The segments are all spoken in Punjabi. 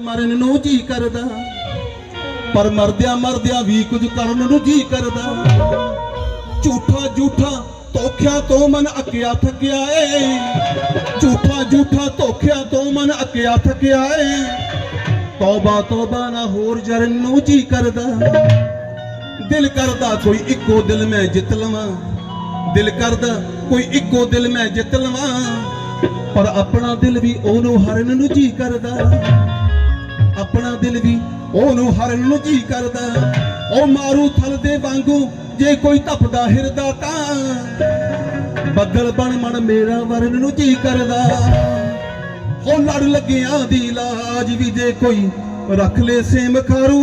ਮਰਨ ਨੂੰ ਜੀ ਕਰਦਾ। ਪਰ ਮਰਦਿਆਂ ਮਰਦਿਆਂ ਵੀ ਕੁਝ ਕਰਨ ਨੂੰ ਜੀ ਕਰਦਾ। ਝੂਠਾ ਝੂਠਾ ਧੋਖਿਆਂ ਤੋਂ ਮਨ ਅੱਕਿਆ ਥੱਕਿਆ ਏ। ਝੂਠਾ ਝੂਠਾ ਧੋਖਿਆਂ ਤੋਂ ਮਨ ਅੱਕਿਆ ਥੱਕਿਆ ਏ। ਤੌਬਾ ਤੌਬਾ ਨਾ ਹੋਰ ਜਰਨ ਨੂੰ ਜੀ ਕਰਦਾ। ਦਿਲ ਕਰਦਾ ਕੋਈ ਇੱਕੋ ਦਿਲ ਮੈਂ ਜਿੱਤ ਲਵਾਂ। ਦਿਲ ਕਰਦਾ ਕੋਈ ਇੱਕੋ ਦਿਲ ਮੈਂ ਜਿੱਤ ਲਵਾਂ। ਪਰ ਆਪਣਾ ਦਿਲ ਵੀ ਉਹਨੂੰ ਹਰਨ ਨੂੰ ਜੀ ਕਰਦਾ। ਆਪਣਾ ਦਿਲ ਵੀ ਉਹਨੂੰ ਹਰਨ ਨੂੰ ਜੀ ਕਰਦਾ। ਉਹ ਮਾਰੂ ਥਲ ਦੇ ਵਾਂਗੂ, ਜੇ ਕੋਈ ਧੱਪਦਾ ਹਿਰਦਾ ਤਾਂ ਬੱਦਲ ਬਣ ਮਨ ਮੇਰਾ ਵਰਨ ਨੂੰ ਜੀ ਕਰਦਾ। ਹੋ ਲੜ ਲੱਗਿਆਂ ਦੀ ਲਾਜ ਵੀ ਜੇ ਕੋਈ ਰੱਖ ਲੈ ਸੇਮ ਖਾਰੂ,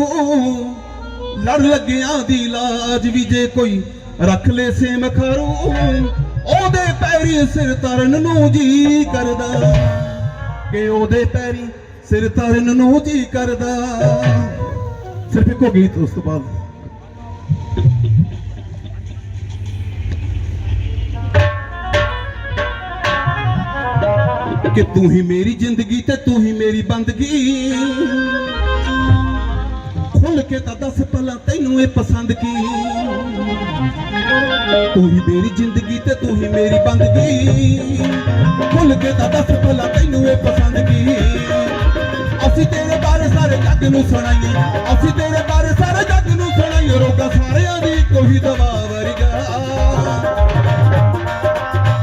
ਲੜ ਲੱਗਿਆਂ ਦੀ ਲਾਜ ਵੀ ਜੇ ਕੋਈ ਰੱਖ ਲੈ ਸੇਮ ਖਾਰੂ, ਉਹਦੇ ਪੈਰੀ ਸਿਰ ਤਰਨ ਨੂੰ ਜੀ ਕਰਦਾ। ਕਿ ਉਹਦੇ ਪੈਰੀ ਸਿਰ ਤਰਨ ਨੂੰ ਜੀ ਕਰਦਾ। ਸਿਰਫ ਇੱਕੋ ਗੀਤ ਉਸ ਤੋਂ ਬਾਅਦ। ਕਿ ਤੂੰ ਹੀ ਮੇਰੀ ਜ਼ਿੰਦਗੀ ਤੇ ਤੂੰ ਹੀ ਮੇਰੀ ਬੰਦਗੀ। ਖੁੱਲ ਕੇ ਤਾਂ ਦੱਸ ਪਹਿਲਾਂ ਤੈਨੂੰ ਇਹ ਪਸੰਦ ਕੀ? ਤੂੰ ਹੀ ਮੇਰੀ ਜ਼ਿੰਦਗੀ ਤੇ ਤੂੰ ਹੀ ਮੇਰੀ ਬੰਦਗੀ। ਖੁੱਲ ਕੇ ਤਾਂ ਦੱਸ ਪਹਿਲਾਂ ਤੈਨੂੰ ਇਹ ਪਸੰਦ ਕੀ? ਅਸੀਂ ਤੇਰੇ ਬਾਰੇ ਸਾਰੇ ਜੱਗ ਨੂੰ ਸੁਣਾਈਏ, ਅਸੀਂ ਤੇਰੇ ਬਾਰੇ ਸਾਰੇ ਜੱਗ ਨੂੰ ਸੁਣਾਈਏ, ਰੋਗਾ ਸਾਰਿਆਂ ਦੀ ਕੋਈ ਦਵਾ ਵਰਗਾ।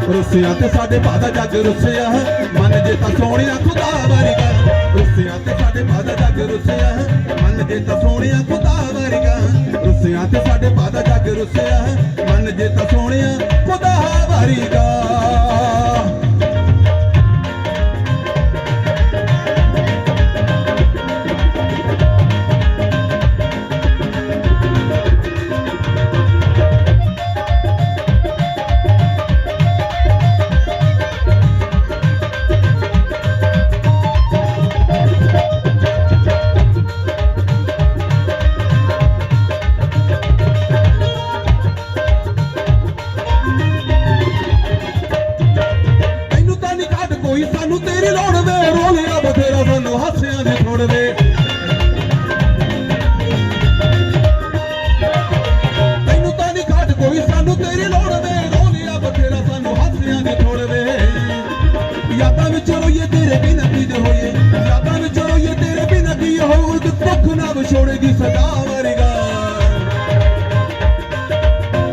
ਰੁੱਸਿਆ ਤੇ ਸਾਡੇ ਬਾਦਾ ਜੱਗ ਰੁੱਸਿਆ ਮਨ ਜੇ ਤਾਂ ਸੋਹਣਿਆ ਖੁਦਾ ਵਰਗਾ। ਰੁੱਸਿਆ ਤੇ ਸਾਡੇ ਬਾਦਾ ਜੱਗ ਰੁੱਸਿਆ ਹੈ, ਮਨ ਜੇ ਤਾਂ ਸੋਹਣਿਆ ਖੁਦਾ ਵਰਗਾ। ਰੁੱਸਿਆ ਤੇ ਸਾਡੇ ਬਾਦਾ ਜੱਗ ਰੁੱਸਿਆ ਹੈ, ਮਨ ਜੇ ਤਾਂ ਸੋਹਣਿਆ ਖੁਦਾ ਵਰਗਾ। ਕੋਈ ਸਾਨੂੰ ਤੇਰੀ ਲੋੜ ਵੇ ਰੋਲਿਆ ਬਥੇਰਾ ਸਾਨੂੰ ਹਾਸਿਆਂ ਦੇ ਥੋੜ ਵੇ। ਤੈਨੂੰ ਤਾਂ ਨਹੀਂ ਕੱਢ ਕੋਈ, ਸਾਨੂੰ ਤੇਰੀ ਲੋੜ ਵੇ ਰੋਲਿਆ ਬਥੇਰਾ ਸਾਨੂੰ ਹਾਸਿਆਂ ਦੇ ਥੋੜ ਵੇ। ਯਾਦਾਂ ਵਿੱਚ ਰੋਈਏ, ਤੇਰੇ ਬਿਨਾਂ ਕੀ ਦੇ ਹੋਈਏ। ਯਾਦਾਂ ਵਿੱਚ ਰੋਈਏ, ਤੇਰੇ ਬਿਨਾਂ ਕੀ ਹੋਊ ਤੇ ਦੁੱਖ ਨਾ ਵਿਛੋੜੇਗੀ ਸਦਾ ਵਰਗਾ।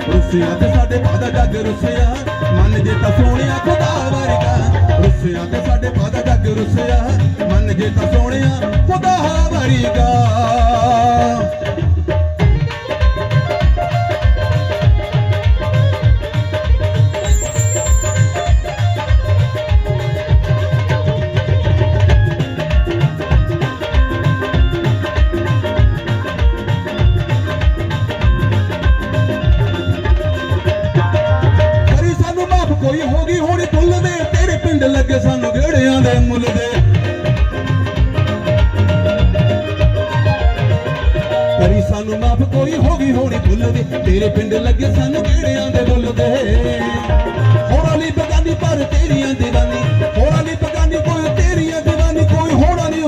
ਰੁੱਸਿਆ ਤੇ ਸਾਡੇ ਬਾਦਾ ਜੱਗ ਰੁੱਸਿਆ, ਮਨ ਜੇ ਤਾਂ ਸੋਹਣਿਆ ਖੁਦਾ ਵਰਗਾ। ਰੁੱਸਿਆ ਤੇ ਸਾਡੇ ਬਾਦਾ ਜੱਗ ਰੁੱਸਿਆ। ਮੰਨ ਜੇ ਤਾਂ ਸੋਹਣਿਆ ਖੁਦਾ ਵਰਗਾ। ਕਰੀ ਦੇ ਮੁੱਲ ਦੇ। ਕਰੀ ਸਾਨੂੰ ਮਾਫ ਕੋਈ ਹੋ ਗਈ ਹੋਣੀ ਭੁੱਲ ਦੇ। ਤੇਰੇ ਪਿੰਡ ਲੱਗੇ ਸਾਨੂੰ ਗੇੜਿਆਂ ਦੇ ਮੁੱਲ ਦੇ। ਹੋਣਾ ਨਹੀਂ ਬਗਾਨੀ ਪਰ ਤੇਰੀਆਂ ਦੀਵਾਨੀ। ਹੋਣਾ ਨਹੀਂ ਬਗਾਨੀ ਕੋਈ ਤੇਰੀਆਂ ਦੀਵਾਨੀ। ਕੋਈ ਹੋਣਾ ਨਹੀਂ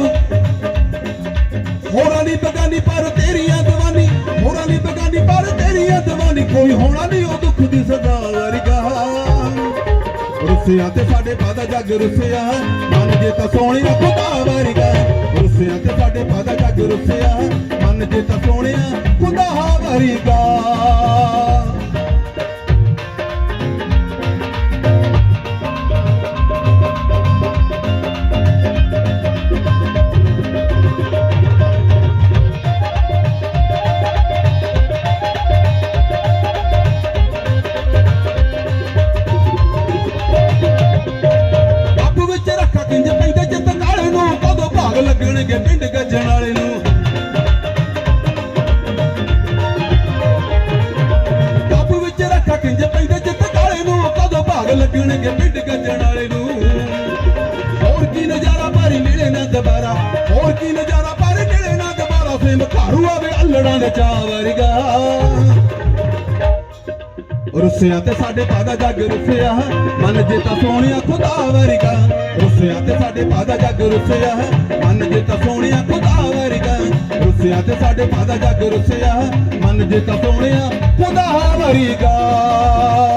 ਹੋਣਾ ਨਹੀਂ ਬਗਾਨੀ ਪਰ ਤੇਰੀਆਂ ਦੀਵਾਨੀ। ਹੋਣਾ ਨਹੀਂ ਬਗਾਨੀ ਪਰ ਤੇਰੀਆਂ ਦੀਵਾਨੀ। ਕੋਈ ਹੋਣਾ ਨਹੀਂ ਉਹ ਦੁੱਖ ਦੀ ਸਦਾ ਵਰਗਾ ਰੁੱਸਿਆ ਤੇ ਸਾਡੇ ਪਾਦਾ ਜੱਗ ਰੁੱਸਿਆ। ਮਨ ਜੇ ਤਾਂ ਸੋਹਣਿਆ ਖੁਦਾ ਵਰਗਾ। ਰੁੱਸਿਆ ਤੇ ਸਾਡੇ ਪਾਦਾ ਜੱਗ ਰੁੱਸਿਆ। ਮਨ ਜੇ ਤਾਂ ਸੋਹਣਿਆ ਖੁਦਾ ਵਰਗਾ। ਲੱਗਣਗੇ ਪਿੰਡ ਗੱਜਣ ਵਾਲੇ ਨੂੰ। ਹੋਰ ਕੀ ਨਜ਼ਾਰਾ ਪਾਰੀ ਮਿਲੇ ਨਾ ਦੁਬਾਰਾ। ਹੋਰ ਕੀ ਨਜ਼ਾਰਾ ਪਾਰੀ ਮਿਲੇ ਨਾ ਦੁਬਾਰਾ। ਫੇਮ ਘਾਰੂ ਆਵੇ ਅਲੜਾਂ ਦੇ ਚਾਹ ਵਰਗਾ। ਰੁੱਸਿਆ ਤੇ ਸਾਡੇ ਪਾਦਾ ਜੱਗ ਰੁੱਸਿਆ। ਮਨ ਜੇ ਤਾਂ ਸੋਹਣਿਆ ਖੁਦਾ ਵਰਗਾ। ਰੁੱਸਿਆ ਤੇ ਸਾਡੇ ਪਾਦਾ ਜੱਗ ਰੁੱਸਿਆ। ਮਨ ਜੇ ਤਾਂ ਸੋਹਣਿਆ ਖੁਦਾ ਵਰਗਾ। ਰੁੱਸਿਆ ਤੇ ਸਾਡੇ ਭਾਦਾ ਜੱਗ ਰੁੱਸਿਆ। ਮਨ ਜੇ ਤਾਂ ਸੋਹਣਿਆ ਖੁਦਾ ਵਰਗਾ।